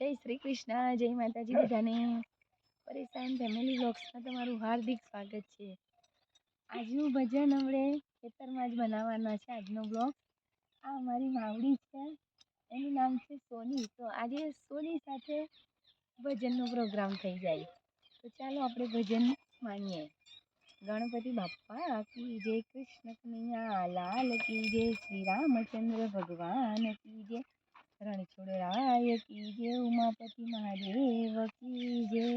જય શ્રી કૃષ્ણ, જય માતાજી બધાને. પરેશાન ફેમિલી બ્લોગ્સમાં તમારું હાર્દિક સ્વાગત છે. આજનું ભજન આપણે ખેતરમાં જ બનાવવાના છે આજનો બ્લોગ આ અમારી માવડી છે, એનું નામ છે સોની. તો આજે સોની સાથે ભજનનો પ્રોગ્રામ થઈ જાય. તો ચાલો આપણે ભજન માણીએ ગણપતિ બાપ્પા કી જય કૃષ્ણ કનૈયા, લાલ કી જય શ્રી રામચંદ્ર ભગવાન કી જય રણછોડરાય કી જય ઉમાપતિ મહાદેવ કી જય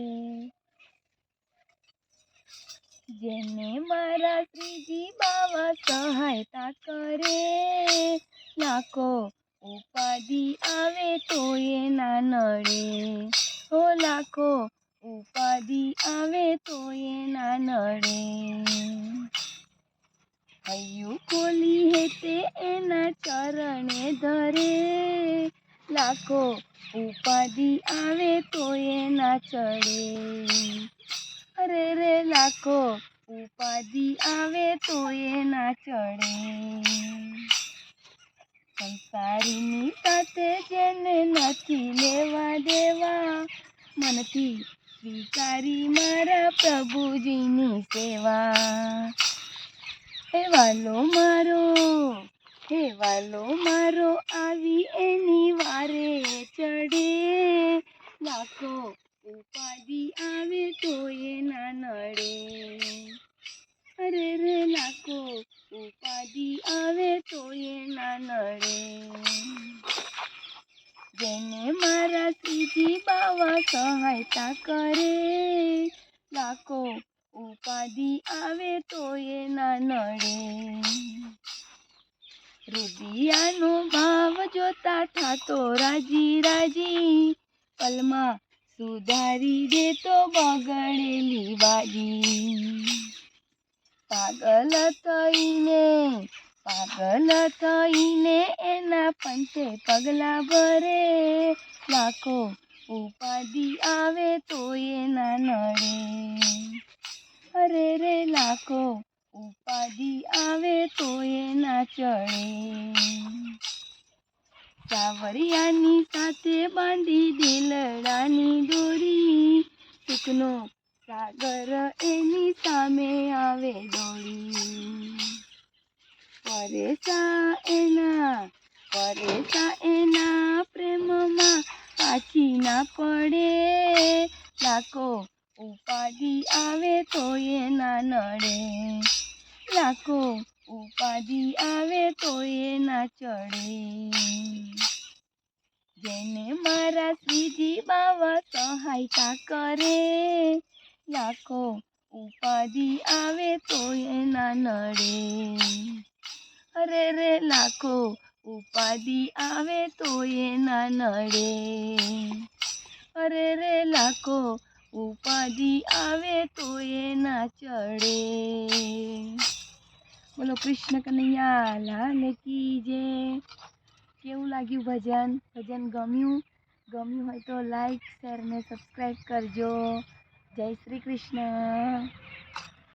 જેને મારા શ્રીજી બાવા સહાયતા કરે. લાખો ઉપાધિ આવે તો એ ના નડે. હો લાખો ઉપાધિ આવે તો એ ના નડે. હૈયું ખોલી હે તે એના ચરણે ધરે. લાખો ઉપાધિ આવે તો એ ના ચડે. અરે રે લાખો ઉપાધિ આવે તો એ ના ચડે. સંસારીની સાથે જેને નથી લેવા દેવા, મનથી સ્વીકારી મારા પ્રભુજીની સેવા. હે વાલો મારો, હે વાલો મારો, આવી એની લાખો ઉપાધિ આવે તો એ ના નડે. અરે રે લાખો ઉપાધિ આવે તો એ ના નડે. જેને મારા શ્રીજી બાવા સહાયતા કરે, લાખો ઉપાધિ આવે તો એ ના નડે. રૂપિયાનો ભાવ જોતા થતો રાજી રાજી પલમાં સુધારી દે તો બગડેલી બાજી પાગલ થઈને પાગલ થઈને એના પંચે પગલા ભરે. લાખો ઉપાધિ આવે તો એના નડે. અરે રે, લાખો ઉપાધિ આવે તો એના ચડે. સાવરિયાની સાથે બાંધી દિલડાની દોરી. સુખનો સાગર એની સામે આવે દોરી. પરેશા એના પરેશા એના પ્રેમમાં પાછી ના પડે. લાખો ઉપાધિ આવે તો એ ના નડે. લાખો ઉપાધિ આવે તો એ ના ચડે. જેને મારા શ્રીજી બાવા સહાયતા કરે. લાખો ઉપાધિ આવે તો એના નડે. અરે રે, લાખો ઉપાધિ આવે તો એના નડે. અરે રે, લાખો ઉપાધિ આવે તો એના ચડે. બોલો કૃષ્ણ કનૈયા, લાલ કી જય. કેવું લાગ્યું ભજન? ભજન ગમ્યું? ગમ્યું હોય તો લાઈક શેર ને સબસ્ક્રાઈબ કરજો. જય શ્રી કૃષ્ણ.